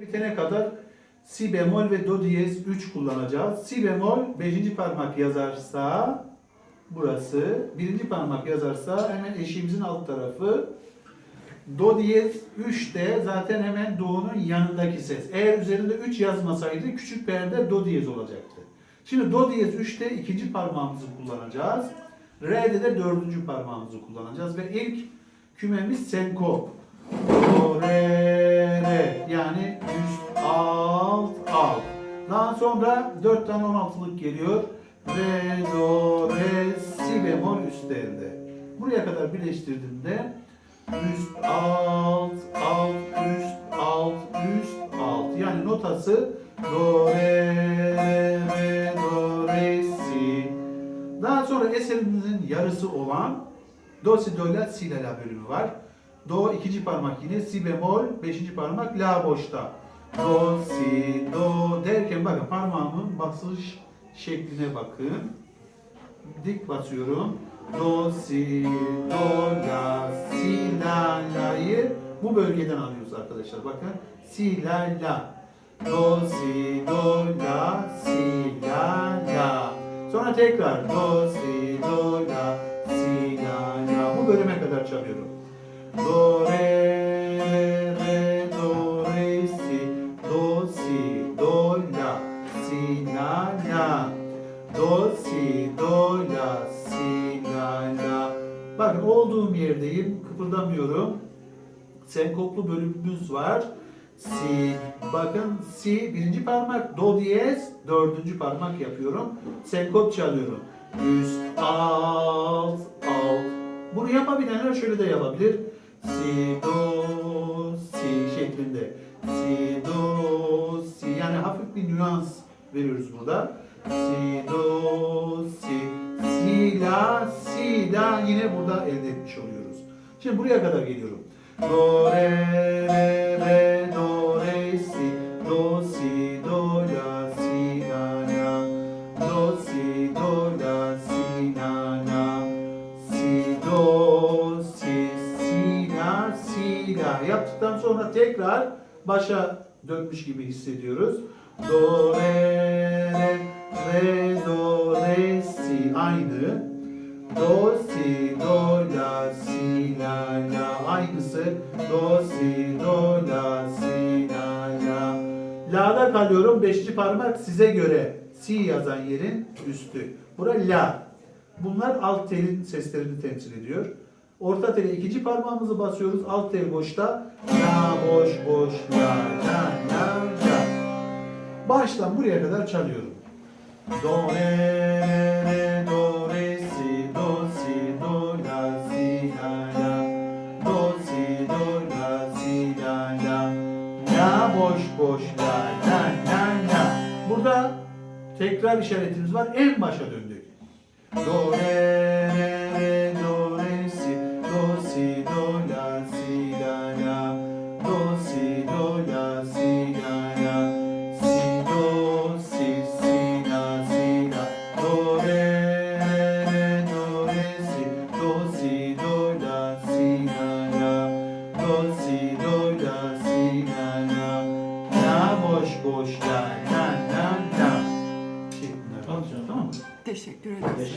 Bitene kadar si bemol ve do diyez 3 kullanacağız. Si bemol 5. parmak yazarsa burası, birinci parmak yazarsa hemen eşiğimizin alt tarafı. Do diyez 3 de zaten hemen do'nun yanındaki ses. Eğer üzerinde 3 yazmasaydı küçük perde do diyez olacaktı. Şimdi do diyez 3'te ikinci parmağımızı kullanacağız. Re'de de dördüncü parmağımızı kullanacağız ve ilk kümemiz senkop. Do, re, re. Yani sonra 4 tane 16'lık geliyor. Re, do, re, si bemol üst. Buraya kadar birleştirdiğimde üst, alt, alt, üst, alt, üst, alt. Yani notası do, re, re, do, re, si. Daha sonra eserimizin yarısı olan do, si, do, la, si, la, la bölümü var. Do ikinci parmak yine, si bemol, beşinci parmak, la boşta. Do, si, do derken bakın parmağımın basış şekline bakın. Dik basıyorum. Do, si, do, la, si, la, la'yı bu bölgeden alıyoruz arkadaşlar. Bakın. Si, la, la. Do, si, do, la, si, la, la. Sonra tekrar do, si, do, la, si, la, la. Bu bölüme kadar çalıyorum. Do, re, Do, si, do, la, si, la, la. Bakın olduğum yerdeyim, kıpırdamıyorum. Senkoplu bölümümüz var. Si, bakın si birinci parmak, do diyez dördüncü parmak yapıyorum. Senkop çalıyorum. Üst, alt, alt. Bunu yapabilenler şöyle de yapabilir. Si, do, veriyoruz burada. Si, do, si. Si, la, si, la. Yine burada elde etmiş oluyoruz. Şimdi buraya kadar geliyorum. Do, re, re, re, do, re, si. Do, si, do, la, si, la, la. Do, si, do, la, si, la, la. Si, do, si, si, la, si, la. Yaptıktan sonra tekrar başa dönmüş gibi hissediyoruz. Do, re, Do, si, do, la, si, la, la. Aynısı. Do, si, do, la, si, la, la. La'da kalıyorum. Beşinci parmak size göre. Si yazan yerin üstü. Bura la. Bunlar alt telin seslerini temsil ediyor. Orta tele ikinci parmağımızı basıyoruz. Alt tel boşta. La, boş, boş, la, la, la, la. Baştan buraya kadar çalıyorum. Do, re, re, re, Burada tekrar işaretimiz var. En başa döndük. Do, re, re, re, boş boş ya na na na şeklinde tamam mı? Teşekkür ederim. Teşekkür